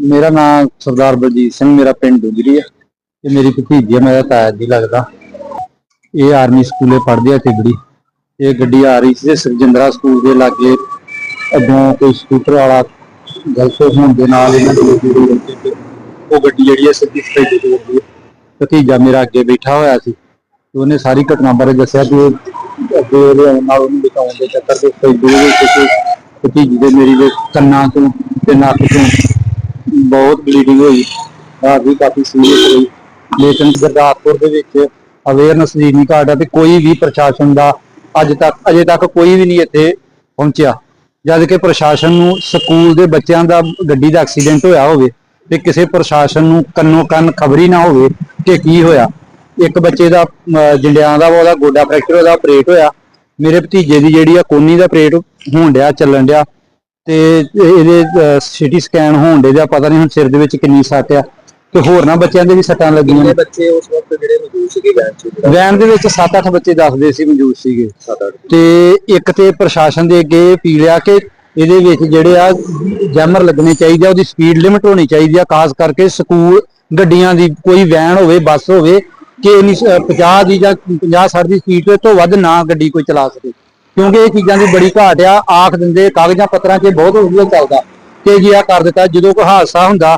ਮੇਰਾ ਨਾਮ ਸਰਦਾਰ ਬਲਜੀਤ ਸਿੰਘ, ਮੇਰਾ ਪਿੰਡ ਡੁਗਰੀ ਆ। ਤੇ ਮੇਰੀ ਭਤੀਜੀ ਆ ਮੇਰਾ ਤਾਇਆ ਜੀ ਲੱਗਦਾ। ਇਹ ਆਰਮੀ ਸਕੂਲੇ ਪੜ੍ਹਦੀ ਆ ਤਿਗੜੀ ਇਹ ਗੱਡੀ ਆ ਰਹੀ ਸੀ ਤੇ ਸਕੂਲ ਦੇ ਲਾਗੇ। ਅੱਗੋਂ ਕੋਈ ਸਕੂਟਰ ਵਾਲਾ ਗਲਤ ਹੋਣ ਦੇ ਨਾਲ ਇਹਨਾਂ ਦੀ ਉਹ ਗੱਡੀ ਜਿਹੜੀ ਆ ਸਿੱਧੀ ਸਟੇਜ ਤੇ ਲੱਗੀ ਭਤੀਜਾ ਮੇਰਾ ਅੱਗੇ ਬੈਠਾ ਹੋਇਆ ਸੀ। ਉਹਨੇ ਸਾਰੀ ਘਟਨਾ ਬਾਰੇ ਦੱਸਿਆ ਕਿ ਅੱਗੇ ਉਹਦੇ ਆਉਣ ਨਾਲ ਉਹਨੂੰ ਬਚਾਉਣ ਦੇ ਚੱਕਰ ਦੇ ਵਿੱਚ ਦੂਰ ਹੋ ਭਤੀਜੀ ਦੇ ਮੇਰੀ ਦੇ ਕੰਨਾਂ ਤੋਂ ਤੇ ਨੱਕ ਤੋਂ ਬਹੁਤ ਬਲੀਡਿੰਗ ਹੋਈ। ਆ ਵੀ ਕਾਫੀ ਸੀਰੀਅਸ ਹੋਈ। ਲੇਕਿਨ ਗੁਰਦਾਸਪੁਰ ਦੇ ਵਿੱਚ ਅਵੇਅਰਨੈਸ ਦੀ ਨਹੀਂ ਘਾਟ ਆ ਤੇ ਕੋਈ ਵੀ ਪ੍ਰਸ਼ਾਸਨ ਦਾ ਅੱਜ ਤੱਕ ਅਜੇ ਤੱਕ ਕੋਈ ਵੀ ਨਹੀਂ ਇੱਥੇ ਪਹੁੰਚਿਆ। ਜਦ ਕਿ ਪ੍ਰਸ਼ਾਸਨ ਨੂੰ ਸਕੂਲ ਦੇ ਬੱਚਿਆਂ ਦਾ ਗੱਡੀ ਦਾ ਐਕਸੀਡੈਂਟ ਹੋਇਆ ਹੋਵੇ ਤੇ ਕਿਸੇ ਪ੍ਰਸ਼ਾਸਨ ਨੂੰ ਕੰਨੋ ਕੰਨ ਖਬਰੀ ਨਾ ਹੋਵੇ ਕਿ ਕੀ ਹੋਇਆ। ਇੱਕ ਬੱਚੇ ਦਾ ਅਮ, ਜੰਡਿਆਂ ਦਾ ਉਹਦਾ ਗੋਡਾ ਫ੍ਰੈਕਚਰ ਉਹਦਾ ਆਪਰੇਟ ਹੋਇਆ। ਮੇਰੇ ਭਤੀਜੇ ਦੀ ਜਿਹੜੀ ਆ ਕੋਨੀ ਦਾ ਆਪਰੇਟ ਹੋਣ ਡਿਆ ਚੱਲਣ ਡਿਆ। ਤੇ ਇਹਦੇ ਸਿਟੀ ਸਕੈਨ ਹੋਣ ਦੇ ਦਾ ਪਤਾ ਨਹੀਂ ਹੁਣ ਸਿਰ ਦੇ ਵਿੱਚ ਕਿੰਨੀ ਸੱਟ ਆ ਤੇ ਹੋਰ ਨਾ ਬੱਚਿਆਂ ਦੇ ਵੀ ਸੱਟਾਂ ਲੱਗੀਆਂ ਨੇ। ਬੱਚੇ ਉਸ ਵਕਤ ਜਿਹੜੇ ਮੌਜੂਦ ਸੀਗੇ ਵੈਨ 'ਚ? ਵੈਨ ਦੇ ਵਿੱਚ 7-8 ਬੱਚੇ ਦੱਸਦੇ ਸੀ ਮੌਜੂਦ ਸੀਗੇ। ਤੇ ਇੱਕ ਤੇ ਪ੍ਰਸ਼ਾਸਨ ਦੇ ਅੱਗੇ ਅਪੀਲ ਆ ਕਿ ਇਹਦੇ ਵਿੱਚ ਜਿਹੜੇ ਆ ਜੈਮਰ ਲੱਗਣੇ ਚਾਹੀਦੇ ਆ ਉਹਦੀ ਸਪੀਡ ਲਿਮਟ ਹੋਣੀ ਚਾਹੀਦੀ ਆ ਖਾਸ ਕਰਕੇ ਸਕੂਲ ਗੱਡੀਆਂ ਦੀ ਕੋਈ ਵੈਨ ਹੋਵੇ ਬੱਸ ਹੋਵੇ ਕਿ ਇੰਨੀ ਸ- 50 ਦੀ ਜਾਂ 50 60 ਦੀ ਸਪੀਡ ਤੋਂ ਵੱਧ ਨਾ ਗੱਡੀ ਕੋਈ ਚਲਾ ਸਕੇ। ਕਿਉਂਕਿ ਇਹ ਚੀਜ਼ਾਂ ਦੀ ਬੜੀ ਘਾਟ ਆ, ਆਖ ਦਿੰਦੇ, ਕਾਗਜ਼ਾਂ ਪੱਤਰਾਂ 'ਚ ਬਹੁਤ ਵਧੀਆ ਚੱਲਦਾ। ਕਿ ਜੀ ਆ ਕਰ ਦਿੱਤਾ, ਜਦੋਂ ਕੋਈ ਹਾਦਸਾ ਹੁੰਦਾ,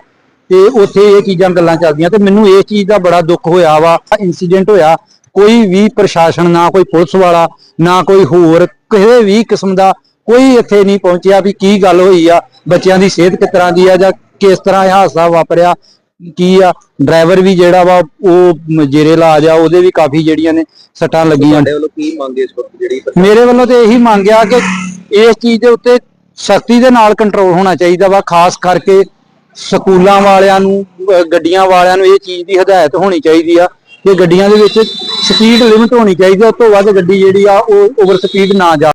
ਤੇ ਉੱਥੇ ਇਹ ਚੀਜ਼ਾਂ ਗੱਲਾਂ ਚੱਲਦੀਆਂ। ਤੇ ਮੈਨੂੰ ਇਸ ਚੀਜ਼ ਦਾ ਬੜਾ ਦੁੱਖ ਹੋਇਆ ਵਾ ਇਨਸੀਡੈਂਟ ਹੋਇਆ। ਕੋਈ ਵੀ ਪ੍ਰਸ਼ਾਸਨ, ਨਾ ਕੋਈ ਪੁਲਿਸ ਵਾਲਾ, ਨਾ ਕੋਈ ਹੋਰ, ਕਿਸੇ ਵੀ ਕਿਸਮ ਦਾ ਕੋਈ ਇੱਥੇ ਨਹੀਂ ਪਹੁੰਚਿਆ ਵੀ ਕੀ ਗੱਲ ਹੋਈ ਆ, ਬੱਚਿਆਂ ਦੀ ਸਿਹਤ ਕਿਸ ਤਰ੍ਹਾਂ ਦੀ ਆ ਜਾਂ ਕਿਸ ਤਰ੍ਹਾਂ ਇਹ ਹਾਦਸਾ ਵਾਪਰਿਆ। ਕੀ ਆ? ਡਰਾਈਵਰ ਵੀ ਜਿਹੜਾ ਵਾ ਉਹ ਜੇਰੇ ਇਲਾਜ ਆ ਉਹਦੇ ਵੀ ਕਾਫੀ ਜਿਹੜੀਆਂ ਨੇ ਸੱਟਾਂ ਲੱਗੀਆਂ ਤੁਹਾਡੇ ਵੱਲੋਂ ਕੀ ਮੰਗ ਹੈ ਇਸ ਵਕਤ ਜਿਹੜੀ ਮੇਰੇ ਵੱਲੋਂ ਤੇ ਇਹੀ ਮੰਗਿਆ ਕਿ ਇਸ ਚੀਜ਼ ਦੇ ਉੱਤੇ ਸਖਤੀ ਦੇ ਨਾਲ ਕੰਟਰੋਲ ਹੋਣਾ ਚਾਹੀਦਾ ਵਾ ਖਾਸ ਕਰਕੇ ਸਕੂਲਾਂ ਵਾਲਿਆਂ ਨੂੰ ਅਹ ਗੱਡੀਆਂ ਵਾਲਿਆਂ ਨੂੰ ਇਹ ਚੀਜ਼ ਦੀ ਹਦਾਇਤ ਹੋਣੀ ਚਾਹੀਦੀ ਆ ਕਿ ਗੱਡੀਆਂ ਦੇ ਵਿੱਚ ਸਪੀਡ ਲਿਮਟ ਹੋਣੀ ਚਾਹੀਦੀ ਆ ਉਸ ਤੋਂ ਵੱਧ ਗੱਡੀ ਜਿਹੜੀ ਆ ਉਹ ਓਵਰ ਸਪੀਡ ਨਾ ਜਾ